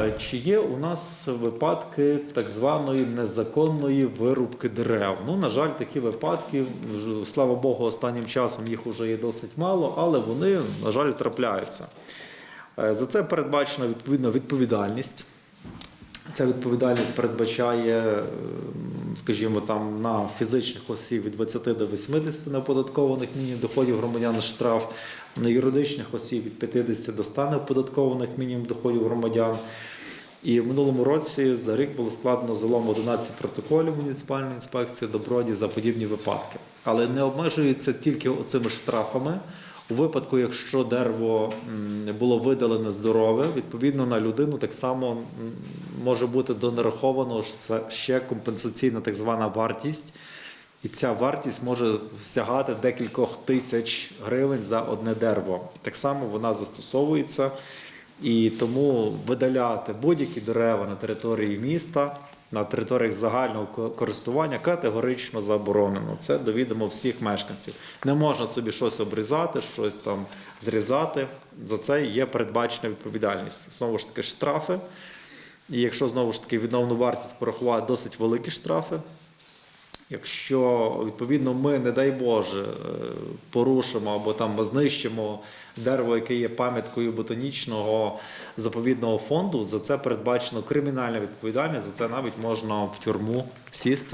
Е, Чи є у нас випадки так званої незаконної вирубки дерев? Ну, на жаль, такі випадки, слава Богу, останнім часом їх вже є досить мало, але вони, на жаль, трапляються. Е, За це передбачена відповідна відповідальність. Ця відповідальність передбачає, е, скажімо, там на фізичних осіб від 20 до 80 неоподаткованих мінімум доходів громадян штраф, на юридичних осіб від 50 до 100 неоподаткованих мінімум доходів громадян. І в минулому році за рік було складено загалом 11 протоколів муніципальної інспекції доброді за подібні випадки. Але не обмежується тільки оцими штрафами. У випадку, якщо дерево було видалене здорове, відповідно на людину так само може бути донараховано що це ще компенсаційна так звана вартість. І ця вартість може сягати декількох тисяч гривень за одне дерево. Так само вона застосовується. І тому видаляти будь-які дерева на території міста, на територіях загального користування категорично заборонено. Це до відома всіх мешканців. Не можна собі щось обрізати, щось там зрізати. За це є передбачена відповідальність. Знову ж таки, штрафи. І якщо знову ж таки відновну вартість порахувати досить великі штрафи, Якщо відповідно ми, не дай Боже, е, порушимо або там знищимо дерево, яке є пам'яткою ботанічного заповідного фонду, за це передбачено кримінальна відповідальність, за це навіть можна в тюрму сісти.